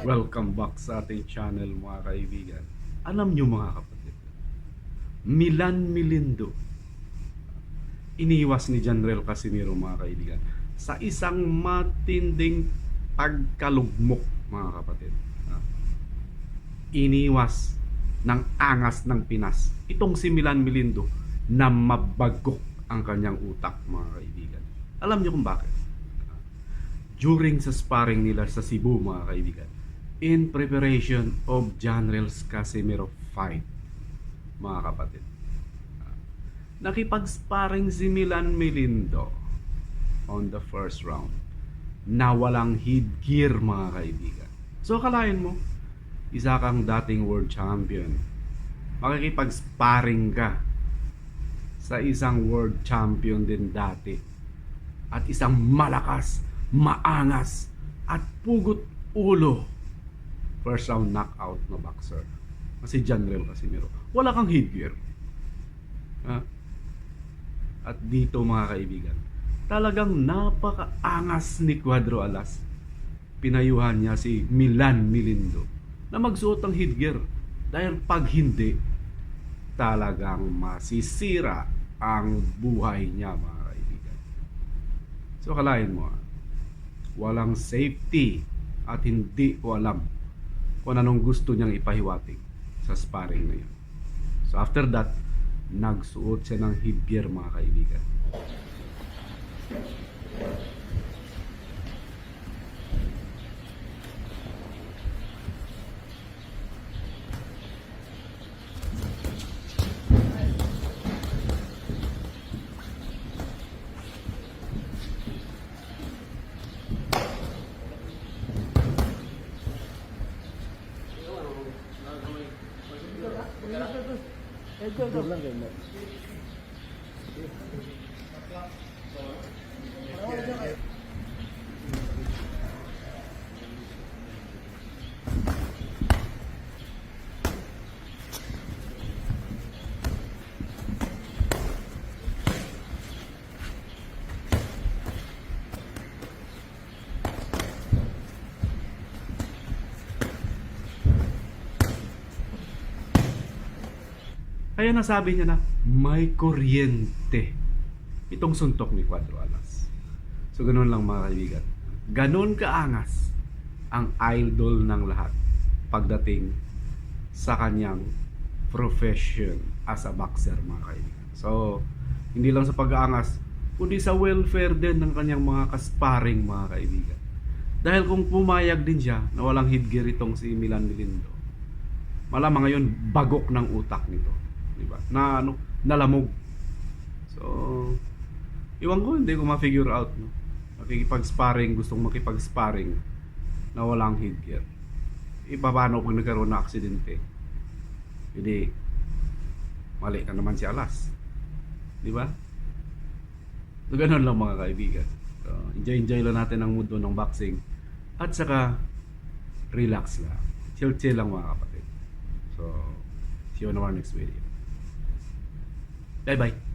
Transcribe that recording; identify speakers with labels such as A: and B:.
A: Welcome back sa ating channel mga kaibigan. Alam nyo mga kapatid, Milan Milindo, iniwas ni General Casimiro mga kaibigan sa isang matinding pagkalugmok mga kapatid. Iniwas ng angas ng Pinas. Itong si Milan Milindo na mabagok ang kanyang utak mga kaibigan. Alam niyo kung bakit? during sa sparring nila sa Cebu mga kaibigan in preparation of General Casimiro fight mga kapatid nakipag-sparring si Milan Melindo on the first round na walang headgear mga kaibigan so kalahin mo isa kang dating world champion makikipag-sparring ka sa isang world champion din dati. At isang malakas, maangas at pugot ulo. First round knockout na boxer? Kasi General Casimiro. Wala kang headgear ha? at dito mga kaibigan talagang napakaangas ni Cuadro Alas. Pinayuhan niya si Milan Milindo na magsuot ng headgear dahil pag hindi talagang masisira ang buhay niya mga kaibigan so kalahin mo ah, walang safety at hindi ko alam kung anong gusto niyang ipahiwatig sa sparring na yun. So after that, nagsuot siya ng headgear mga kaibigan.
B: ਇੱਧਰ
A: Kaya nasabi niya na may kuryente itong suntok ni Cuatro Alas. So ganun lang mga kaibigan. Ganun kaangas ang idol ng lahat pagdating sa kanyang profession as a boxer mga kaibigan. So hindi lang sa pag-aangas kundi sa welfare din ng kanyang mga kasparing mga kaibigan. Dahil kung pumayag din siya na walang headgear itong si Milan Milindo, malamang ngayon bagok ng utak nito, ba? Na ano, nalamog. So, iwan ko hindi ko ma-figure out, no. Makikipag-sparring, gustong makipag-sparring na walang headgear. Iba paano kung nagkaroon na aksidente? Hindi mali na naman si Alas. Di ba? So, ganun lang mga kaibigan. So, enjoy-enjoy lang natin ang mood ng boxing. At saka, relax lang. Chill-chill lang mga kapatid. So, see you on our next video. 拜拜